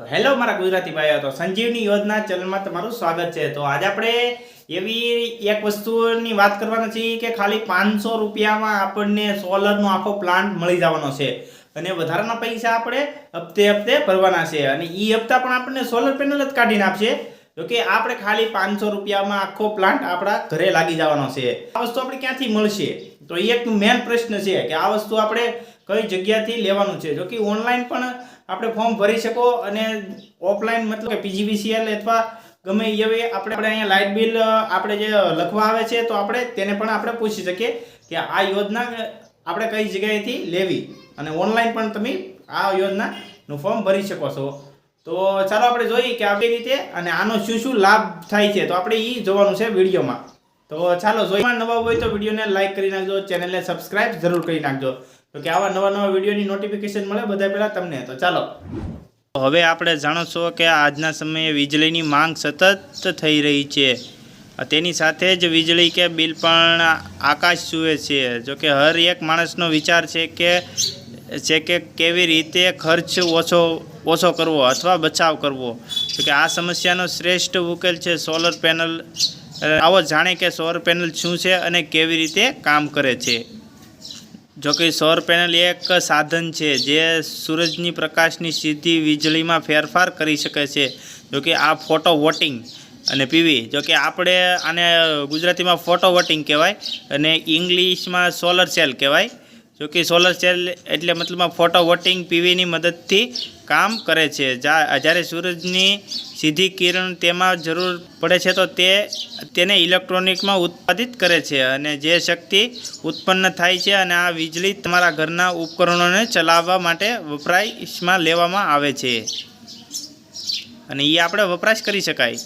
તો હેલો મારા ગુજરાતી ભાઈઓ, તો સંજીવની યોજના ચેનલમાં તમારું સ્વાગત છે. તો આજે આપણે એવી એક વસ્તુની વાત કરવાના છીએ કે ખાલી પાંચસો રૂપિયામાં આપણને સોલરનો આખો પ્લાન્ટ મળી જવાનો છે. અને વધારાના પૈસા આપણે હપ્તે હપ્તે ભરવાના છે. અને એ હપ્તા પણ આપણને સોલર પેનલ જ કાઢીને આપશે. જો કે આપણે ખાલી પાંચસો રૂપિયામાં આખો પ્લાન્ટ આપણા ઘરે લાગી જવાનો છે. આ વસ્તુ આપણે ક્યાંથી મળશે? તો એ એક મેન પ્રશ્ન છે કે આ વસ્તુ આપણે કઈ જગ્યાથી લેવાનું છે? જો કે ઓનલાઈન પણ આપણે ફોર્મ ભરી શકો અને ઓફલાઈન મતલબ કે પીજીવીસીએલ અથવા ગમે એવી આપણે આપણે અહીંયા લાઇટ બિલ આપણે જે લખવા આવે છે તો આપણે તેને પણ આપણે પૂછી શકીએ કે આ યોજના આપણે કઈ જગ્યાએથી લેવી? અને ઓનલાઈન પણ તમે આ યોજનાનું ફોર્મ ભરી શકો છો. તો ચાલો આપણે જોઈએ કે આવી રીતે અને આનો શું શું લાભ થાય છે? તો આપણે એ જોવાનું છે વિડીયોમાં. તો ચાલો જોઈમાં નવા હોય તો વિડીયોને લાઈક કરી નાખજો ચેનલને સબસ્ક્રાઇબ જરૂર કરી નાખજો. તો કે આવા નવા નવા વિડીયોની નોટિફિકેશન મળે બધા પહેલાં તમને. તો ચાલો. હવે આપણે જાણો છો કે આજના સમયે વીજળીની માંગ સતત થઈ રહી છે. તેની સાથે જ વીજળી કે બિલ પણ આકાશ છૂએ છે. જોકે હર એક માણસનો વિચાર છે કે છે કે કેવી રીતે ખર્ચ ઓછો ઓછો કરવો અથવા બચાવ કરવો. જોકે આ સમસ્યાનો શ્રેષ્ઠ ઉકેલ છે સોલર પેનલ આવો જાણે કે સૌર પેનલ શું છે અને કેવી રીતે કામ કરે છે? જો કે સૌર પેનલ એક સાધન છે જે સૂરજની પ્રકાશની સીધી વીજળીમાં ફેરફાર કરી શકે છે. જો કે આ ફોટો વોટિંગ અને પીવી, જો કે આપણે આને ગુજરાતીમાં ફોટો વોટિંગ કહેવાય અને ઇંગ્લિશમાં સોલર સેલ કહેવાય. જો કે સોલર સેલ એટલે મતલબમાં ફોટો વોટિંગ પીવીની મદદથી કામ કરે છે. જ્યારે સૂરજની સીધી કિરણ તેમાં જરૂર પડે છે તો તે, તેને ઇલેક્ટ્રોનિકમાં ઉત્પાદિત કરે છે અને જે શક્તિ ઉત્પન્ન થાય છે અને આ વીજળી તમારા ઘરના ઉપકરણોને ચલાવવા માટે વપરાશમાં લેવામાં આવે છે. અને એ આપણે વપરાશ કરી શકાય.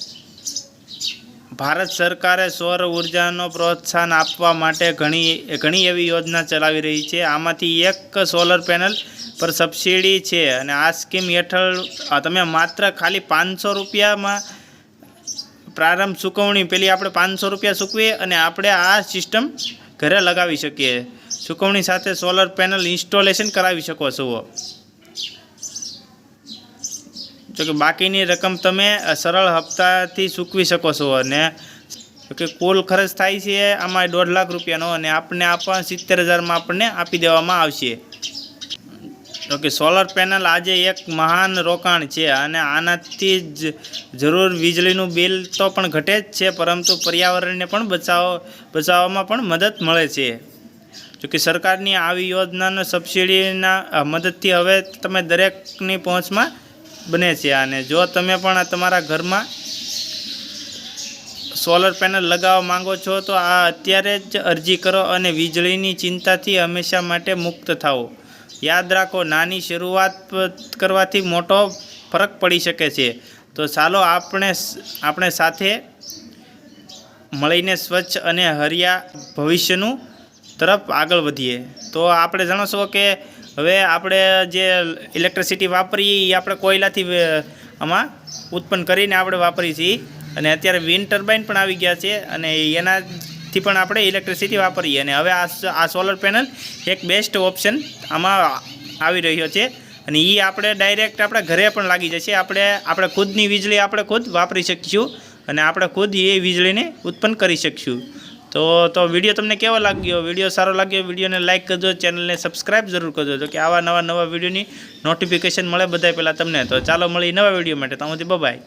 ભારત સરકારે સૌર ઉર્જાનો પ્રોત્સાહન આપવા માટે ઘણી ઘણી એવી યોજના ચલાવી રહી છે. આમાંથી એક સોલર પેનલ પર સબસિડી છે અને આ સ્કીમ હેઠળ તમે માત્ર ખાલી પાંચસો રૂપિયામાં પ્રારંભ ચૂકવણી, પેલી આપણે પાંચસો રૂપિયા ચૂકવીએ અને આપણે આ સિસ્ટમ ઘરે લગાવી શકીએ. ચૂકવણી સાથે સોલર પેનલ ઇન્સ્ટોલેશન કરાવી શકો છો. જો કે બાકીની રકમ તમે સરળ હપ્તાથી ચૂકવી શકો છો અને કે કુલ ખર્ચ થાય છે આમાં દોઢ લાખ રૂપિયાનો અને આપણને આપવા સિત્તેર હજારમાં આપણને આપી દેવામાં આવશે. ઓકે સોલર પેનલ આજે એક મહાન રોકાણ છે અને આનાથી જ જરૂર વીજળીનું બિલ તો પણ ઘટે જ છે, પરંતુ પર્યાવરણને પણ બચાવ, બચાવવામાં પણ મદદ મળે છે. જોકે સરકારની આવી યોજનાનો સબસિડીના મદદથી હવે તમે દરેકની પહોંચમાં બને છે અને જો તમે પણ તમારા ઘરમાં સોલર પેનલ લગાવવા માંગો છો, તો આ અત્યારે જ અરજી કરો અને વીજળીની ચિંતાથી હંમેશા માટે મુક્ત થાઓ. યાદ રાખો, નાની શરૂઆત કરવાથી મોટો ફરક પડી શકે છે. તો ચાલો આપણે આપણે સાથે મળીને સ્વચ્છ અને હરિયા ભવિષ્યનું તરફ આગળ વધીએ. તો આપણે જાણો કે હવે આપણે જે ઇલેક્ટ્રિસિટી વાપરીએ એ આપણે કોયલાથી આમાં ઉત્પન્ન કરીને આપણે વાપરીએ છીએ. અને અત્યારે વિન્ડ ટર્બાઇન પણ આવી ગયા છે અને એનાથી પણ આપણે ઇલેક્ટ્રિસિટી વાપરીએ. અને હવે આ આ સોલર પેનલ એક બેસ્ટ ઓપ્શન આમાં આવી રહ્યો છે. અને એ આપણે ડાયરેક્ટ આપણા ઘરે પણ લાગી જશે. આપણે આપણે ખુદની વીજળી આપણે ખુદ વાપરી શકીશું અને આપણે ખુદ એ વીજળીને ઉત્પન્ન કરી શકીશું. તો તો વીડિયો તમને કેવો લાગ્યો? વીડિયો સારો લાગ્યો વિડીયોને લાઇક કરજો ચેનલને સબસ્ક્રાઇબ જરૂર કરજો. તો કે આવા નવા નવા વિડીયોની નોટિફિકેશન મળે બધા પહેલાં તમને. તો ચાલો મળી નવા વીડિયો માટે. ત્યાં બબાય બાય